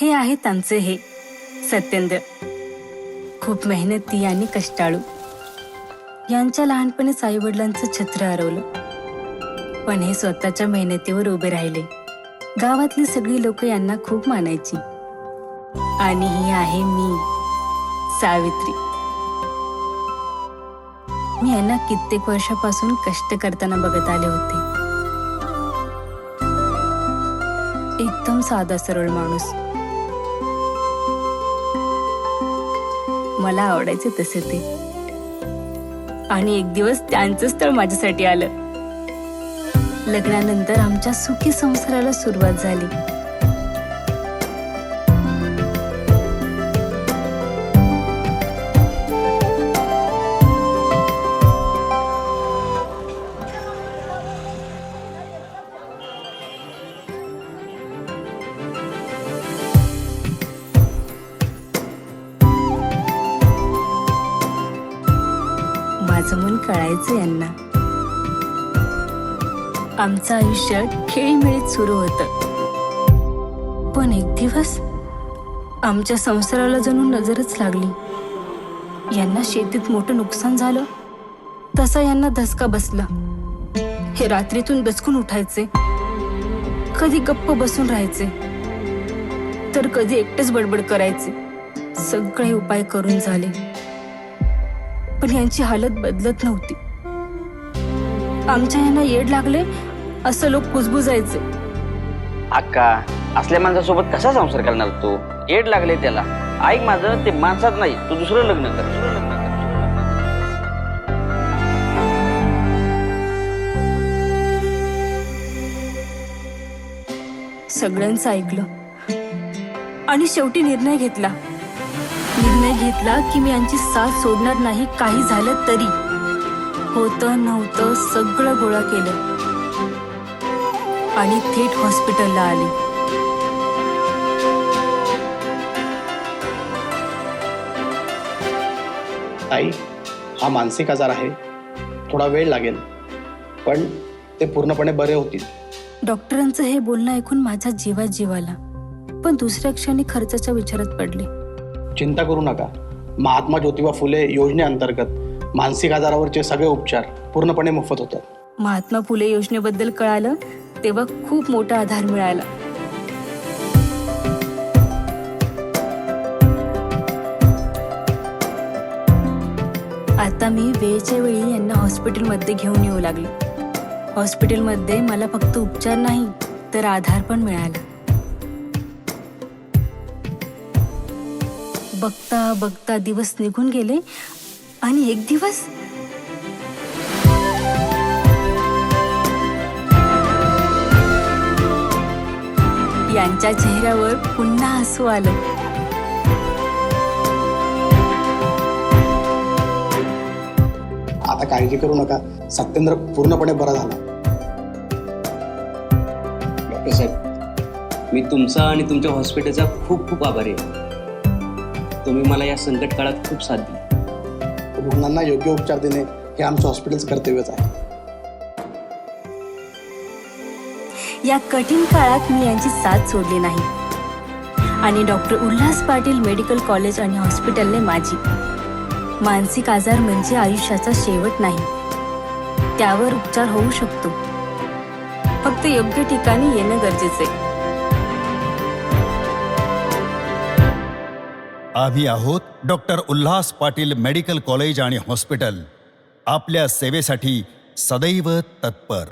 हे आहे त्यांचे हे. सत्येंद्र. खूप मेहनती आणि कष्टाळू. यांच्या लहानपणीच आई वडिलांचं छत्र हरवलं. पण हे स्वतःच्या मेहनतीवर उभे राहिले. गावातली सगळी लोक यांना खूप मानायची. आणि ही आहे मी सावित्री. मी यांना कित्येक वर्षापासून कष्ट करताना बघत आले होते. एकदम साधा सरळ माणूस. मला आवडायचे तसे ते. आणि एक दिवस त्यांचं स्थळ माझ्यासाठी आलं. लग्नानंतर आमच्या सुखी संसाराला सुरुवात झाली. माझं मन कळायचं यांना. आमचं आयुष्य खेळीमेळीत सुरू होतं. पण एक दिवस आमच्या संसाराला जणू नजरच लागली. यांना शेतीत मोठं नुकसान झालं. तसा यांना धसका बसला. हे रात्रीतून दचकून उठायचे. कधी गप्प बसून राहायचे. तर कधी एकटेच बडबड करायचे. सगळे उपाय करून झाले. पण यांची हालत बदलत नव्हती. आमच्या यांना येड लागले असं लोक कुजबुजायचे. अक्का असल्या माणसासोबत कसा संसार करणार तू? येड लागले त्याला. ऐक माझं ते माणसात नाही तू दुसरं लग्न कर दुसरं लग्न कर. सगळ्यांचं ऐकलं. आणि शेवटी निर्णय घेतला. निर्णय घेतला की मी यांची साथ सोडणार नाही काही झालं तरी. होतं नव्हतं सगळं गोळा केलं. आणि थेट हॉस्पिटलला आले. ताई हा मानसिक आजार आहे. थोडा वेळ लागेल. पण ते पूर्णपणे बरे होतील. डॉक्टरांचं हे बोलणं ऐकून माझा जीव आला पण दुसऱ्या क्षणी खर्चाच्या विचारात पडले. चिंता करू नका. महात्मा ज्योतिबा फुले योजनेअंतर्गत मानसिक आजारावरचे सगळे उपचार पूर्णपणे मोफत होतात. महात्मा फुले योजनेबद्दल कळालं तेव्हा खूप मोठा आधार मिळाला. आता मी वेळच्या वेळी यांना हॉस्पिटलमध्ये घेऊन येऊ लागले. हॉस्पिटलमध्ये मला फक्त उपचार नाही तर आधार पण मिळाला. बघता बघता दिवस निघून गेले आणि एक दिवस यांच्या चेहऱ्यावर पुन्हा हसू आलं. आता काळजी करू नका. सत्येंद्र पूर्णपणे बरा झाला. डॉक्टर साहेब मी तुमचा आणि तुमच्या हॉस्पिटलचा खूप खूप आभारी आहे. तुम्ही मला या संकट काळात खूप साथ दिली. रुग्णांना योग्य उपचार देणे हे आमचं हॉस्पिटलचं कर्तव्यच आहे. या कठीण काळात मी यांची साथ सोडली नाही. आणि doctor Ulhas Patil medical college आणि हॉस्पिटलने माझी. मानसिक आजार म्हणजे आयुष्याचा शेवट नाही. त्यावर उपचार होऊ शकतो. फक्त योग्य ठिकाणी येणं गरजेचे आम्ही आहोत doctor Ulhas Patil medical college आणि हॉस्पिटल. आपल्या सेवेसाठी सदैव तत्पर.